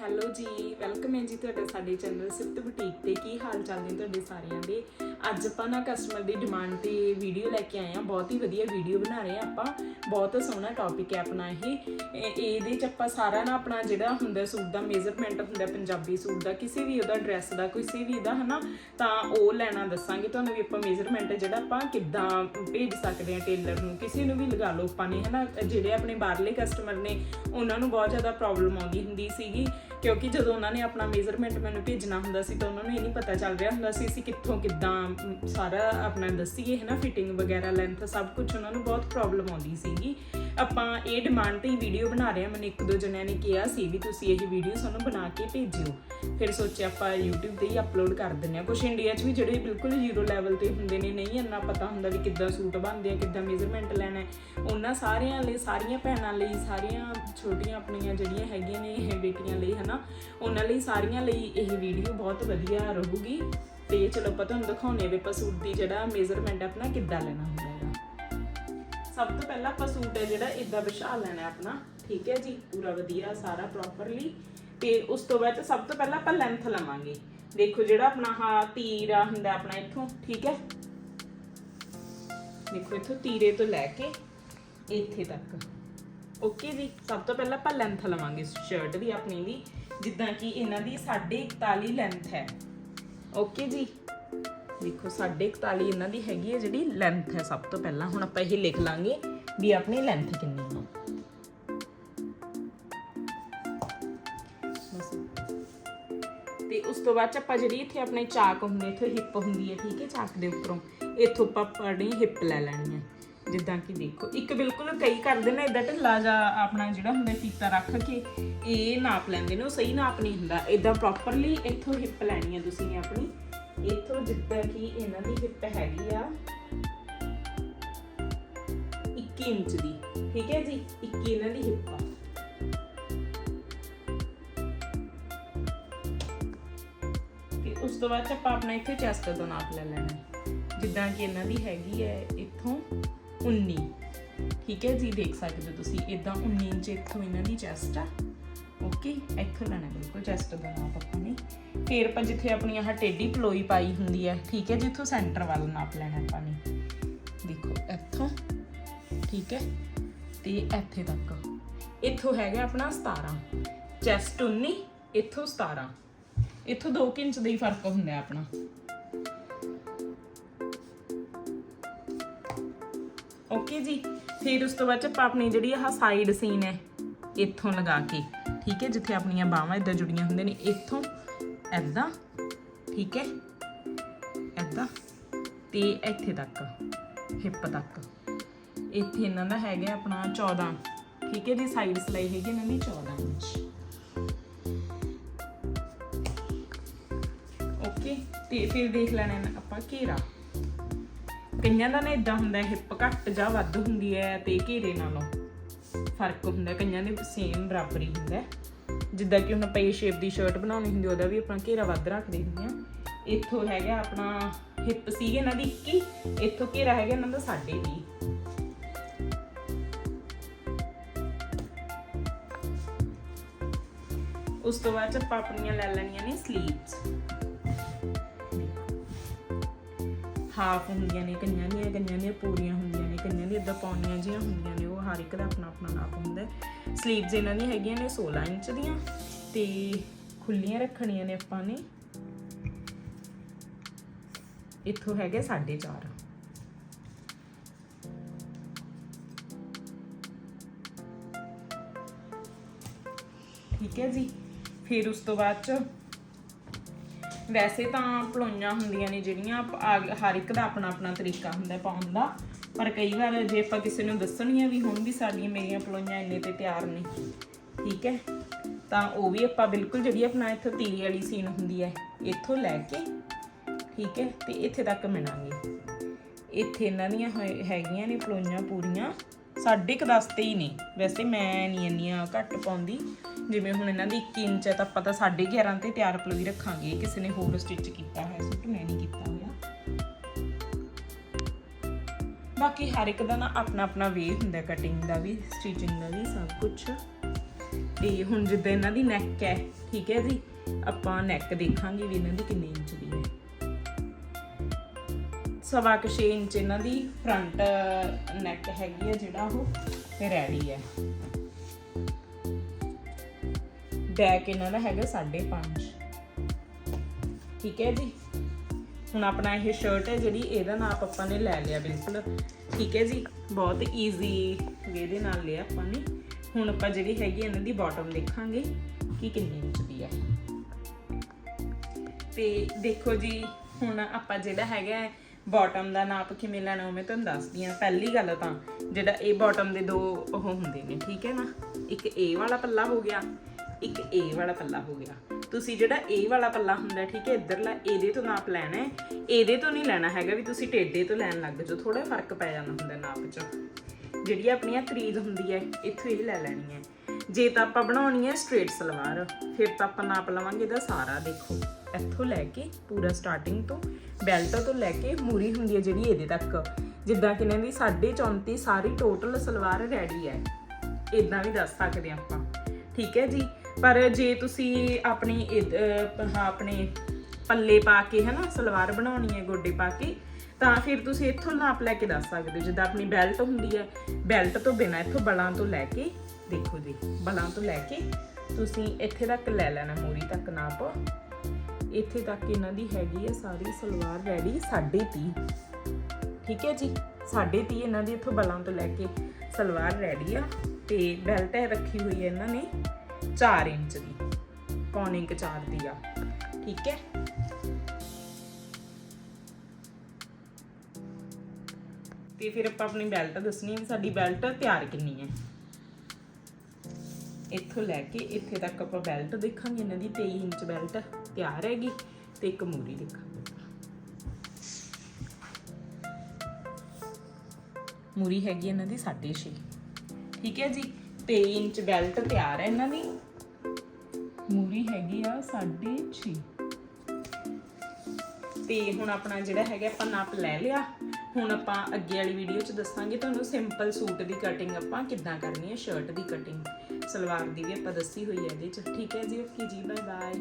Hello ਜੀ, welcome ਹੈ ਜੀ ਤੁਹਾਡਾ ਸਾਡੇ ਚੈਨਲ ਸਿਫਤ ਬੁਟੀਕ ਤੇ। ਕੀ ਹਾਲ ਚਾਲ ਨੇ ਤੁਹਾਡੇ ਸਾਰਿਆਂ ਦੇ? ਅੱਜ ਆਪਾਂ ਨਾ ਕਸਟਮਰ ਦੀ ਡਿਮਾਂਡ ਤੇ ਵੀਡੀਓ ਲੈ ਕੇ ਆਏ ਆ ਬਹੁਤ ਹੀ ਵਧੀਆ ਵੀਡੀਓ ਬਣਾ ਰਹੇ ਆ ਆਪਾਂ। ਬਹੁਤ ਸੋਹਣਾ ਟੌਪਿਕ ਹੈ ਆਪਣਾ ਇਹ। ਇਹਦੇ ਚ ਆਪਾਂ ਸਾਰਾ ਨਾ ਆਪਣਾ ਜਿਹੜਾ ਹੁੰਦਾ ਸੂਟ ਦਾ ਮੇਜ਼ਰਮੈਂਟ ਹੁੰਦਾ, ਪੰਜਾਬੀ ਸੂਟ ਦਾ, ਕਿਸੇ ਵੀ ਉਹਦਾ ਡਰੈਸ ਦਾ, ਕਿਸੇ ਵੀ ਦਾ, ਹਨਾ? ਤਾਂ ਉਹ ਲੈਣਾ ਦੱਸਾਂਗੇ। ਤੁਹਾਨੂੰ ਵੀ ਆਪਾਂ ਮੇਜ਼ਰਮੈਂਟ ਜਿਹੜਾ ਆਪਾਂ ਕਿੱਦਾਂ ਭੇਜ ਸਕਦੇ ਆ ਟੇਲਰ ਨੂੰ। ਕਿਸੇ ਨੂੰ ਵੀ ਲਗਾ ਲਓ ਆਪਾਂ ਨੇ, ਹਨਾ? ਜਿਹੜੇ ਆਪਣੇ ਬਾਹਰਲੇ ਕਸਟਮਰ ਨੇ, ਉਹਨਾਂ ਨੂੰ ਬਹੁਤ ਜ਼ਿਆਦਾ ਪ੍ਰੋਬਲਮ ਆਉਂਦੀ ਹੁੰਦੀ ਸੀਗੀ। ਕਿਉਂਕਿ ਜਦੋਂ ਉਹਨਾਂ ਨੇ ਆਪਣਾ ਮੇਜ਼ਰਮੈਂਟ ਮੈਨੂੰ ਭੇਜਣਾ ਹੁੰਦਾ ਸੀ ਤਾਂ ਉਹਨਾਂ ਨੂੰ ਇਹ ਨਹੀਂ ਪਤਾ ਚੱਲ ਰਿਹਾ ਹੁੰਦਾ ਸੀ ਅਸੀਂ ਕਿੱਥੋਂ ਕਿੱਦਾਂ ਸਾਰਾ ਆਪਣਾ ਦੱਸੀਏ, ਹੈ ਨਾ ਫਿਟਿੰਗ ਵਗੈਰਾ ਲੈਂਥ ਸਭ ਕੁਝ ਉਹਨਾਂ ਨੂੰ ਬਹੁਤ ਪ੍ਰੋਬਲਮ ਆਉਂਦੀ ਸੀਗੀ। ਆਪਾਂ ਇਹ ਡਿਮਾਂਡ ਤੇ ਹੀ ਵੀਡੀਓ ਬਣਾ ਰਹੇ ਹਾਂ। ਮੈਨੂੰ ਇੱਕ ਦੋ ਜਣਿਆਂ ਨੇ ਕਿਹਾ ਸੀ ਵੀ ਤੁਸੀਂ ਇਹ ਵੀਡੀਓ ਸਾਨੂੰ ਬਣਾ ਕੇ ਭੇਜਿਓ। ਫਿਰ ਸੋਚਿਆ ਆਪਾਂ YouTube ਤੇ ਹੀ ਅਪਲੋਡ ਕਰ ਦਿੰਦੇ ਆ ਕੁਝ ਇੰਡੀਆ 'ਚ ਵੀ ਜਿਹੜੇ ਬਿਲਕੁਲ ਜ਼ੀਰੋ ਲੈਵਲ ਤੇ ਹੁੰਦੇ ਨੇ, ਨਹੀਂ ਇੰਨਾ ਪਤਾ ਹੁੰਦਾ ਵੀ ਕਿੱਦਾਂ ਸੂਟ ਬਣਦੇ ਆ, ਕਿੱਦਾਂ ਮੇਜ਼ਰਮੈਂਟ ਲੈਣਾ ਉਹਨਾਂ ਸਾਰਿਆਂ ਲਈ, ਸਾਰੀਆਂ ਭੈਣਾਂ ਲਈ, ਸਾਰੀਆਂ ਛੋਟੀਆਂ ਆਪਣੀਆਂ ਜਿਹੜੀਆਂ ਹੈਗੀਆਂ ਨੇ, ਇਹ ਬੇਟੀਆਂ ਲਈ, ਹਨਾ, ਉਹਨਾਂ ਲਈ, ਸਾਰੀਆਂ ਲਈ ਇਹ ਵੀਡੀਓ ਬਹੁਤ ਵਧੀਆ ਰਹੂਗੀ। ਤੇ ਚਲੋ ਆਪਾਂ ਤੁਹਾਨੂੰ ਦਿਖਾਉਣੇ ਵੀ ਆਪਾਂ ਸੂਟ ਦੀ ਜਿਹੜਾ ਮੇਜ਼ਰਮੈਂਟ ਆਪਣਾ ਕਿੱਦਾਂ ਲੈਣਾ ਹੁੰਦਾ ਹੈ। ਸਭ ਤੋਂ ਪਹਿਲਾਂ ਆਪਾਂ ਸੂਟ ਹੈ ਜਿਹੜਾ ਇਦਾਂ ਵਿਛਾ ਲੈਣਾ ਆਪਣਾ। ਠੀਕ ਹੈ ਜੀ? ਪੂਰਾ ਵਧੀਆ, ਸਾਰਾ ਪ੍ਰੋਪਰਲੀ ਤੇ ਉਸ ਤੋਂ ਬਾਅਦ ਸਭ ਤੋਂ ਪਹਿਲਾਂ ਆਪਾਂ ਲੈਂਥ ਲਵਾਂਗੇ। ਦੇਖੋ ਜਿਹੜਾ ਆਪਣਾ ਹਾ ਤੀਰਾ ਹੁੰਦਾ ਆਪਣਾ ਇੱਥੋਂ, ਠੀਕ ਹੈ? ਦੇਖੋ ਇੱਥੋਂ ਤੀਰੇ ਤੋਂ ਲੈ ਕੇ ਇੱਥੇ ਤੱਕ। ਓਕੇ ਜੀ? ਸਭ ਤੋਂ ਪਹਿਲਾਂ ਆਪਾਂ ਲੈਂਥ ਲਵਾਂਗੇ ਸ਼ਰਟ ਦੀ, ਆਪਣੀ ਦੀ। ਜਿੱਦਾਂ ਕਿ ਇਹਨਾਂ ਦੀ 41 ਲੈਂਥ ਹੈ। ਓਕੇ ਜੀ? ਦੇਖੋ 41 ਇਹਨਾਂ ਦੀ ਹੈਗੀ ਹੈ ਜਿਹੜੀ ਲੈਂਥ ਹੈ ਸਭ ਤੋਂ ਪਹਿਲਾਂ। ਹੁਣ ਆਪਾਂ ਇਹ ਲਿਖ ਲਾਂਗੇ ਵੀ ਆਪਣੀ ਲੈਂਥ ਕਿੰਨੀ ਹੈ। ਤੇ ਉਸ ਤੋਂ ਬਾਅਦ ਆਪਾਂ ਜਿਹੜੀ ਇੱਥੇ ਆਪਣੇ ਚਾਕ ਹੁੰਦੇ, ਇੱਥੇ ਹਿੱਪ ਹੁੰਦੀ ਹੈ, ਠੀਕ ਹੈ, ਚਾਕ ਦੇ ਉੱਪਰੋਂ, ਇੱਥੋਂ ਆਪਾਂ ਆਪਣੀ ਹਿੱਪ ਲੈ ਲੈਣੀ ਹੈ। ਜਿੱਦਾਂ ਕਿ ਦੇਖੋ, ਇੱਕ ਬਿਲਕੁਲ ਕਈ ਕਰਦੇ ਨੇ ਇਦਾਂ ਢਿੱਲਾ ਜਾਂ ਆਪਣਾ ਜਿਹੜਾ ਹੁੰਦਾ ਫੀਤਾ ਰੱਖ ਕੇ, ਇਹ ਨਾਪ ਲੈਂਦੇ ਨੇ, ਉਹ ਸਹੀ ਨਾਪ ਨਹੀਂ ਹੁੰਦਾ। ਇਦਾਂ ਪ੍ਰੋਪਰਲੀ ਇੱਥੋਂ ਹਿੱਪ ਲੈਣੀ ਹੈ ਤੁਸੀਂ ਆਪਣੀ। ਇੱਥੋਂ ਜਿੱਦਾਂ ਕਿ ਇਹਨਾਂ ਦੀ ਹਿੱਪ ਹੈਗੀ ਆ 21 ਇੰਚ ਦੀ, ਠੀਕ ਹੈ ਜੀ? 21 ਇਹਨਾਂ ਦੀ ਹਿੱਪ ਆ। ਤੇ ਉਸ ਤੋਂ ਬਾਅਦ 'ਚ ਆਪਾਂ ਆਪਣਾ ਇੱਥੇ ਚੈਸਟ ਦਾ ਨਾਪ ਲੈ ਲੈਣਾ ਜਿੱਦਾਂ ਕਿ ਇਹਨਾਂ ਦੀ ਹੈਗੀ ਹੈ ਇੱਥੋਂ 19 ਠੀਕ ਹੈ ਜੀ? ਦੇਖ ਸਕਦੇ ਹੋ ਤੁਸੀਂ ਇਦਾਂ 19 ਇੰਚ ਇੱਥੋਂ ਇਹਨਾਂ ਦੀ ਚੈਸਟ ਆ। ਓਕੇ, ਇੱਥੋਂ ਲੈਣਾ ਬਿਲਕੁਲ ਚੈਸਟ ਦਾ ਨਾਪ ਆਪਾਂ ਨੇ। ਫਿਰ ਆਪਾਂ ਜਿੱਥੇ ਆਪਣੀ ਆਹ ਟੇਢੀ ਪਲੋਈ ਪਾਈ ਹੁੰਦੀ ਹੈ, ਠੀਕ ਹੈ, ਜਿੱਥੋਂ ਸੈਂਟਰ ਵੱਲ ਨਾਪ ਲੈਣਾ ਆਪਾਂ ਨੇ। ਦੇਖੋ, ਇੱਥੋਂ, ਠੀਕ ਹੈ, ਤੇ ਇੱਥੇ ਤੱਕ। ਇੱਥੋਂ ਹੈਗਾ ਆਪਣਾ 17 ਚੈਸਟ 19 ਇੱਥੋਂ 17 ਇੱਥੋਂ 2 ਇੰਚ ਦਾ ਹੀ ਫ਼ਰਕ ਹੁੰਦਾ ਆਪਣਾ। ਓਕੇ ਜੀ, ਫਿਰ ਉਸ ਤੋਂ ਬਾਅਦ ਆਪਾਂ ਆਪਣੀ ਜਿਹੜੀ ਆਹ ਸਾਈਡ ਸੀਨ ਹੈ, ਇੱਥੋਂ ਲਗਾ ਕੇ। ਠੀਕ ਹੈ, ਜਿੱਥੇ ਆਪਣੀਆਂ ਬਾਹਾਂ ਇਦਾਂ ਜੁੜੀਆਂ ਹੁੰਦੀਆਂ ਨੇ, ਇੱਥੋਂ ਐਦਾਂ ਠੀਕ ਹੈ ਐਦਾਂ ਤੇ ਇੱਥੇ ਤੱਕ, ਹਿੱਪ ਤੱਕ। ਇੱਥੇ ਇਹਨਾਂ ਦਾ ਹੈਗਾ ਆਪਣਾ 14 ਠੀਕ ਹੈ ਜੀ ਸਾਈਡ ਸਲਾਈ ਹੈਗੀ ਇਹਨਾਂ ਦੀ 14 ਇੰਚ। ਓਕੇ ਤੇ ਫਿਰ ਦੇਖ ਲੈਣਾ ਆਪਾਂ ਘੇਰਾ। ਕਈਆਂ ਦਾ ਨਾ ਇਦਾਂ ਹੁੰਦਾ, ਹਿੱਪ ਘੱਟ ਜਾਂ ਵੱਧ ਹੁੰਦੀ ਹੈ ਤੇ ਘੇਰੇ ਨਾਲੋਂ। ਫ਼ਰਕ ਹੁੰਦਾ, ਕਈਆਂ ਦੇ ਸੇਮ ਬਰਾਬਰ ਹੀ ਹੁੰਦਾ। ਜਿੱਦਾਂ ਕਿ ਹੁਣ ਆਪਾਂ ਇਹ ਸ਼ੇਪ ਦੀ ਸ਼ਰਟ ਬਣਾਉਣੀ ਹੁੰਦੀ, ਉਹਦਾ ਵੀ ਆਪਣਾ ਘੇਰਾ ਵੱਧ ਰੱਖਦੇ ਹੁੰਦੇ ਆ ਇੱਥੋਂ ਹੈਗਾ ਆਪਣਾ ਹਿੱਪ ਸੀਗੇ ਇਹਨਾਂ ਦੀ 21 ਇੱਥੋਂ ਘੇਰਾ ਹੈਗਾ ਇਹਨਾਂ ਦਾ 20.5 ਉਸ ਤੋਂ ਬਾਅਦ 'ਚ ਆਪਾਂ ਆਪਣੀਆਂ ਲੈ ਲੈਣੀਆਂ ਨੇ ਸਲੀਵਸ ਹਾਫ ਹੁੰਦੀਆਂ ਨੇ, ਕਈਆਂ ਦੀਆਂ ਕਈਆਂ ਦੀਆਂ ਪੂਰੀਆਂ ਹੁੰਦੀਆਂ ਨੇ, ਕਈਆਂ ਦੀਆਂ ਇਦਾਂ ਪੌਣੀਆਂ ਜਿਹੀਆਂ ਹੁੰਦੀਆਂ ਨੇ ਹਰ ਇੱਕ ਦਾ ਆਪਣਾ ਆਪਣਾ ਨਾਪ ਹੁੰਦਾ ਸਲੀਵਸ ਇਹਨਾਂ ਦੀਆਂ ਹੈਗੀਆਂ ਨੇ 16 ਇੰਚ ਦੀਆਂ ਤੇ ਖੁੱਲੀਆਂ ਰੱਖਣੀਆਂ ਨੇ ਆਪਾਂ ਨੇ। ਇੱਥੋਂ ਹੈਗੇ 4.5 ਠੀਕ ਹੈ ਜੀ। ਫਿਰ ਉਸ ਤੋਂ ਬਾਅਦ ਚ ਵੈਸੇ ਤਾਂ ਪਲੋਈਆਂ ਹੁੰਦੀਆਂ ਨੇ ਜਿਹੜੀਆਂ ਹਰ ਇੱਕ ਦਾ ਆਪਣਾ ਆਪਣਾ ਤਰੀਕਾ ਹੁੰਦਾ ਪਾਉਣ ਦਾ। ਪਰ ਕਈ ਵਾਰ ਜੇ ਆਪਾਂ ਕਿਸੇ ਨੂੰ ਦੱਸਣੀਆਂ ਵੀ ਹੁਣ ਵੀ ਸਾਡੀਆਂ ਮੇਰੀਆਂ ਪਲੋਈਆਂ ਇੰਨੇ ਤੇ ਤਿਆਰ ਨੇ, ਠੀਕ ਹੈ? ਤਾਂ ਉਹ ਵੀ ਆਪਾਂ ਬਿਲਕੁਲ ਜਿਹੜੀ ਆਪਣਾ ਇੱਥੋਂ ਤੀਰੀ ਵਾਲੀ ਸੀਨ ਹੁੰਦੀ ਹੈ, ਇੱਥੋਂ ਲੈ ਕੇ, ਠੀਕ ਹੈ? ਤੇ ਇੱਥੇ ਤੱਕ ਮਿਣਾਂਗੇ ਇੱਥੇ ਇਹਨਾਂ ਦੀਆਂ ਹੋਏ- ਹੈਗੀਆਂ ਨੇ ਪਲੋਈਆਂ ਪੂਰੀਆਂ, ਸਾਢੇ ਕੁ ਦਸ ਤੇ ਹੀ ਨੇ। ਵੈਸੇ ਮੈਂ ਨਹੀਂ ਇੰਨੀਆਂ ਘੱਟ ਪਾਉਂਦੀ। ਜਿਵੇਂ ਹੁਣ ਇਹਨਾਂ ਦੀ 1 ਇੰਚ ਹੈ ਤਾਂ ਆਪਾਂ ਤਾਂ 11.5 ਤੇ ਤਿਆਰ ਪਲੋਈ ਰੱਖਾਂਗੇ। ਕਿਸੇ ਨੇ ਹੋਰ ਸਟਿਚ ਕੀਤਾ ਹੈ ਸੂਟ ਮੈਂ ਨਹੀਂ ਕੀਤਾ। ਬਾਕੀ ਹਰ ਇੱਕ ਦਾ ਨਾ ਆਪਣਾ ਆਪਣਾ ਵੇ ਹੁੰਦਾ ਕਟਿੰਗ ਦਾ ਵੀ ਸਟਿਚਿੰਗ ਦਾ ਵੀ ਸਭ ਕੁਝ ਤੇ ਹੁਣ ਜਿੱਦਾਂ ਇਹਨਾਂ ਦੀ ਨੈਕ ਹੈ, ਠੀਕ ਹੈ ਜੀ? ਆਪਾਂ ਨੈਕ ਦੇਖਾਂਗੇ ਵੀ ਇਹਨਾਂ ਦੀ ਕਿੰਨੇ ਇੰਚ ਦੀ ਹੈ। ਸਵਾ ਕੁ ਛੇ ਇੰਚ ਇਹਨਾਂ ਦੀ ਫਰੰਟ ਨੈਕ ਹੈਗੀ ਹੈ, ਜਿਹੜਾ ਉਹ ਰੈਡੀ ਹੈ। ਬੈਕ ਇਹਨਾਂ ਦਾ ਹੈਗਾ 5.5 ਠੀਕ ਹੈ ਜੀ? ਹੁਣ ਆਪਣਾ ਇਹ ਸ਼ਰਟ ਹੈ ਜਿਹੜੀ ਇਹਦਾ ਨਾਪ ਆਪਾਂ ਨੇ ਲੈ ਲਿਆ ਬਿਲਕੁਲ। ਠੀਕ ਹੈ ਜੀ? ਬਹੁਤ ਈਜ਼ੀ ਵੇ ਦੇ ਨਾਲ ਲਿਆ ਆਪਾਂ ਨੇ। ਹੁਣ ਆਪਾਂ ਜਿਹੜੀ ਹੈਗੀ ਇਹਨਾਂ ਦੀ ਬਾਟਮ ਦੇਖਾਂਗੇ ਕਿ ਕਿੰਨੀ ਇੰਚ ਦੀ ਹੈ। ਤੇ ਦੇਖੋ ਜੀ, ਹੁਣ ਆਪਾਂ ਜਿਹੜਾ ਹੈਗਾ ਬਾਟਮ ਦਾ ਨਾਪ ਕਿਵੇਂ ਲੈਣਾ ਉਹ ਮੈਂ ਤੁਹਾਨੂੰ ਦੱਸਦੀ ਹਾਂ। ਪਹਿਲੀ ਗੱਲ ਤਾਂ ਜਿਹੜਾ ਇਹ ਬਾਟਮ ਦੇ ਦੋ ਉਹ ਹੁੰਦੇ ਨੇ, ਠੀਕ ਹੈ ਨਾ? ਇੱਕ ਇਹ ਵਾਲਾ ਪੱਲਾ ਹੋ ਗਿਆ, ਇੱਕ ਇਹ ਵਾਲਾ ਪੱਲਾ ਹੋ ਗਿਆ। ਤੁਸੀਂ ਜਿਹੜਾ ਇਹ ਵਾਲਾ ਪੱਲਾ ਹੁੰਦਾ, ਠੀਕ ਹੈ, ਇੱਧਰਲਾ, ਇਹਦੇ ਤੋਂ ਨਾਪ ਲੈਣਾ ਹੈ। ਇਹਦੇ ਤੋਂ ਨਹੀਂ ਲੈਣਾ ਹੈਗਾ ਵੀ ਤੁਸੀਂ ਟੇਡੇ ਤੋਂ ਲੈਣ ਲੱਗ ਜਾਓ ਥੋੜਾ ਫ਼ਰਕ ਪੈ ਜਾਂਦਾ ਹੁੰਦਾ ਨਾਪ 'ਚ। ਜਿਹੜੀ ਆਪਣੀਆਂ ਤਰੀਜ਼ ਹੁੰਦੀ ਹੈ, ਇੱਥੋਂ ਇਹ ਲੈ ਲੈਣੀ ਹੈ। ਜੇ ਤਾਂ ਆਪਾਂ ਬਣਾਉਣੀ ਹੈ ਸਟ੍ਰੇਟ ਸਲਵਾਰ, ਫਿਰ ਤਾਂ ਆਪਾਂ ਨਾਪ ਲਵਾਂਗੇ ਇਹਦਾ ਸਾਰਾ, ਦੇਖੋ। ਇੱਥੋਂ ਲੈ ਕੇ ਪੂਰਾ ਸਟਾਰਟਿੰਗ ਤੋਂ ਬੈਲਟ ਤੋਂ ਲੈ ਕੇ ਮੂਰੀ ਹੁੰਦੀ ਹੈ ਜਿਹੜੀ ਇਹਦੇ ਤੱਕ। ਜਿੱਦਾਂ ਕਿ ਇਹਨਾਂ ਦੀ 34.5 ਸਾਰੀ ਟੋਟਲ ਸਲਵਾਰ ਰੈਡੀ ਹੈ। ਇਦਾਂ ਵੀ ਦੱਸ ਸਕਦੇ ਹਾਂ ਆਪਾਂ। ਠੀਕ ਹੈ ਜੀ? ਪਰ ਜੇ ਤੁਸੀਂ ਆਪਣੀ ਹਾਂ, ਆਪਣੇ ਪੱਲੇ ਪਾ ਕੇ ਹੈ ਨਾ ਸਲਵਾਰ ਬਣਾਉਣੀ ਹੈ ਗੋਡੇ ਪਾ ਕੇ ਤਾਂ ਫਿਰ ਤੁਸੀਂ ਇੱਥੋਂ ਨਾਪ ਲੈ ਕੇ ਦੱਸ ਸਕਦੇ ਹੋ। ਜਿੱਦਾਂ ਆਪਣੀ ਬੈਲਟ ਹੁੰਦੀ ਹੈ ਬੈਲਟ ਤੋਂ ਬਿਨਾਂ ਇੱਥੋਂ ਬਲਾਂ ਤੋਂ ਲੈ ਕੇ ਦੇਖੋ ਜੀ ਬਲਾਂ ਤੋਂ ਲੈ ਕੇ ਤੁਸੀਂ ਇੱਥੇ ਤੱਕ ਲੈ ਲੈਣਾ ਮੂਰੀ ਤੱਕ ਨਾਪ। ਇੱਥੇ ਤੱਕ ਇਹਨਾਂ ਦੀ ਹੈਗੀ ਹੈ ਸਾਰੀ ਸਲਵਾਰ ਰੈਡੀ 30 ਠੀਕ ਹੈ ਜੀ? 30 ਇਹਨਾਂ ਦੀ ਇੱਥੋਂ ਬਲਾਂ ਤੋਂ ਲੈ ਕੇ ਸਲਵਾਰ ਰੈਡੀ ਆ। ਤੇ ਬੈਲਟ ਹੈ ਰੱਖੀ ਹੋਈ ਹੈ ਇਹਨਾਂ ਨੇ 4 ਇੰਚ ਦੀ, ਪੌਣੇ ਇੰਚ 4 ਦੀ ਆ। ਠੀਕ ਹੈ? ਤੇ ਫਿਰ ਆਪਾਂ ਆਪਣੀ ਬੈਲਟ ਦੱਸਣੀ ਹੈ, ਸਾਡੀ ਬੈਲਟ ਤਿਆਰ ਕਿੰਨੀ ਹੈ? ਇੱਥੋਂ ਲੈ ਕੇ ਇੱਥੇ ਤੱਕ ਆਪਾਂ ਬੈਲਟ ਦੇਖਾਂਗੇ, ਇਹਨਾਂ ਦੀ 23 ਇੰਚ ਬੈਲਟ ਤਿਆਰ ਹੈਗੀ ਤੇ ਇੱਕ ਮੂਰੀ ਦੇਖਾਂਗੇ। ਮੂਰੀ ਹੈਗੀ ਇਹਨਾਂ ਦੀ 6.5 ਠੀਕ ਹੈ ਜੀ? 23 ਇੰਚ ਬੈਲਟ ਤਿਆਰ ਹੈ ਇਹਨਾਂ ਦੀ। ਮੂਰੀ ਹੈਗੀ ਆ 6.5 ਤੇ ਹੁਣ ਆਪਣਾ ਜਿਹੜਾ ਹੈਗਾ, ਆਪਾਂ ਨਾਪ ਲੈ ਲਿਆ। ਹੁਣ ਆਪਾਂ ਅੱਗੇ ਵਾਲੀ ਵੀਡੀਓ 'ਚ ਦੱਸਾਂਗੇ ਤੁਹਾਨੂੰ ਸਿੰਪਲ ਸੂਟ ਦੀ ਕਟਿੰਗ ਆਪਾਂ ਕਿੱਦਾਂ ਕਰਨੀ ਹੈ ਸ਼ਰਟ ਦੀ ਕਟਿੰਗ ਸਲਵਾਰ ਦੀ ਵੀ ਆਪਾਂ ਦੱਸੀ ਹੋਈ ਹੈ ਇਹਦੇ 'ਚ। ਠੀਕ ਹੈ ਜੀ, ਓਕੇ ਜੀ ਬਾਏ ਬਾਏ